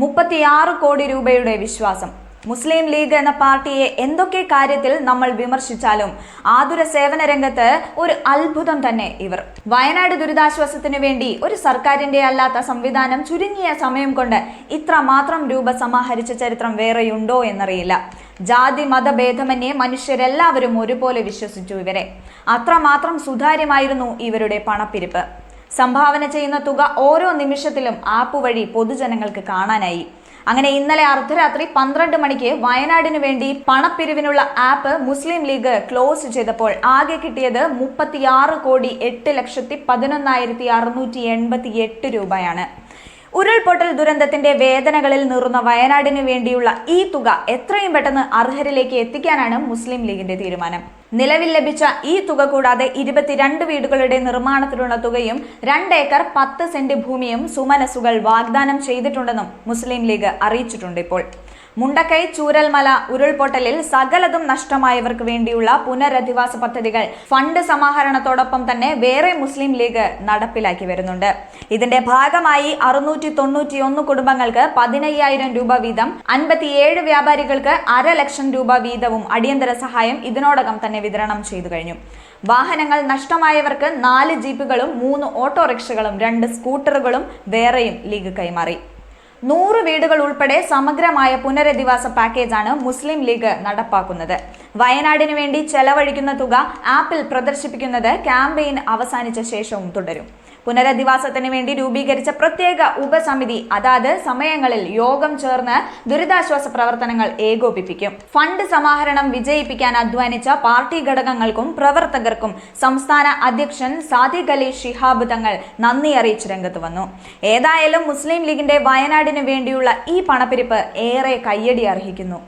മുപ്പത്തിയാറ് കോടി രൂപയുടെ വിശ്വാസം. മുസ്ലിം ലീഗ് എന്ന പാർട്ടിയെ എന്തൊക്കെ കാര്യത്തിൽ നമ്മൾ വിമർശിച്ചാലും ആതുര സേവന രംഗത്ത് ഒരു അത്ഭുതം തന്നെ ഇവർ. വയനാട് ദുരിതാശ്വാസത്തിന് വേണ്ടി ഒരു സർക്കാരിന്റെ അല്ലാത്ത സംവിധാനം ചുരുങ്ങിയ സമയം കൊണ്ട് ഇത്ര മാത്രം രൂപ സമാഹരിച്ച ചരിത്രം വേറെയുണ്ടോ എന്നറിയില്ല. ജാതി മതഭേദമന്യേ മനുഷ്യരെല്ലാവരും ഒരുപോലെ വിശ്വസിച്ചു ഇവരെ. അത്രമാത്രം സുതാര്യമായിരുന്നു ഇവരുടെ പണപ്പിരിപ്പ്. സംഭാവന ചെയ്യുന്ന തുക ഓരോ നിമിഷത്തിലും ആപ്പ് വഴി പൊതുജനങ്ങൾക്ക് കാണാനായി. അങ്ങനെ ഇന്നലെ അർദ്ധരാത്രി പന്ത്രണ്ട് മണിക്ക് വയനാടിനു വേണ്ടി പണപ്പിരിവിനുള്ള ആപ്പ് മുസ്ലിം ലീഗ് ക്ലോസ് ചെയ്തപ്പോൾ ആകെ കിട്ടിയത് മുപ്പത്തിയാറ് കോടി എട്ട് ലക്ഷത്തി പതിനൊന്നായിരത്തി അറുന്നൂറ്റി എൺപത്തി എട്ട് രൂപയാണ്. ഉരുൾപൊട്ടൽ ദുരന്തത്തിന്റെ വേദനകളിൽ നീറുന്ന വയനാടിനു വേണ്ടിയുള്ള ഈ തുക എത്രയും പെട്ടെന്ന് അർഹരിലേക്ക് എത്തിക്കാനാണ് മുസ്ലിം ലീഗിന്റെ തീരുമാനം. നിലവിൽ ലഭിച്ച ഈ തുക കൂടാതെ ഇരുപത്തിരണ്ട് വീടുകളുടെ നിർമ്മാണത്തിനുള്ള തുകയും രണ്ട് ഏക്കർ പത്ത് സെന്റ് ഭൂമിയും സുമനസുകൾ വാഗ്ദാനം ചെയ്തിട്ടുണ്ടെന്നും മുസ്ലിം ലീഗ് അറിയിച്ചിട്ടുണ്ട് ഇപ്പോൾ. മുണ്ടക്കൈ ചൂരൽമല ഉരുൾപൊട്ടലിൽ സകലതും നഷ്ടമായവർക്ക് വേണ്ടിയുള്ള പുനരധിവാസ പദ്ധതികൾ ഫണ്ട് സമാഹരണത്തോടൊപ്പം തന്നെ വേറെ മുസ്ലിം ലീഗ് നടപ്പിലാക്കി വരുന്നുണ്ട്. ഇതിന്റെ ഭാഗമായി അറുന്നൂറ്റി തൊണ്ണൂറ്റി ഒന്ന് കുടുംബങ്ങൾക്ക് പതിനയ്യായിരം രൂപ വീതം അൻപത്തിയേഴ് വ്യാപാരികൾക്ക് അര ലക്ഷം രൂപ വീതവും അടിയന്തര സഹായം ഇതിനോടകം തന്നെ വിതരണം ചെയ്തു കഴിഞ്ഞു. വാഹനങ്ങൾ നഷ്ടമായവർക്ക് നാല് ജീപ്പുകളും മൂന്ന് ഓട്ടോറിക്ഷകളും രണ്ട് സ്കൂട്ടറുകളും വേറെയും ലീഗ് കൈമാറി. നൂറ് വീടുകൾ ഉൾപ്പെടെ സമഗ്രമായ പുനരധിവാസ പാക്കേജാണ് മുസ്ലിം ലീഗ് നടപ്പാക്കുന്നത്. വയനാടിന് വേണ്ടി ചെലവഴിക്കുന്ന തുക ആപ്പിൽ പ്രദർശിപ്പിക്കുന്നത് ക്യാമ്പയിൻ അവസാനിച്ച ശേഷവും തുടരും. പുനരധിവാസത്തിന് വേണ്ടി രൂപീകരിച്ച പ്രത്യേക ഉപസമിതി അതാത് സമയങ്ങളിൽ യോഗം ചേർന്ന് ദുരിതാശ്വാസ പ്രവർത്തനങ്ങൾ ഏകോപിപ്പിക്കും. ഫണ്ട് സമാഹരണം വിജയിപ്പിക്കാൻ അധ്വാനിച്ച പാർട്ടി ഘടകങ്ങൾക്കും പ്രവർത്തകർക്കും സംസ്ഥാന അധ്യക്ഷൻ സാദിഖ് അലി ഷിഹാബ് തങ്ങൾ നന്ദി അറിയിച്ച് രംഗത്ത് വന്നു. ഏതായാലും മുസ്ലിം ലീഗിന്റെ വയനാടിന് വേണ്ടിയുള്ള ഈ പണപ്പിരിപ്പ് ഏറെ കയ്യടി അർഹിക്കുന്നു.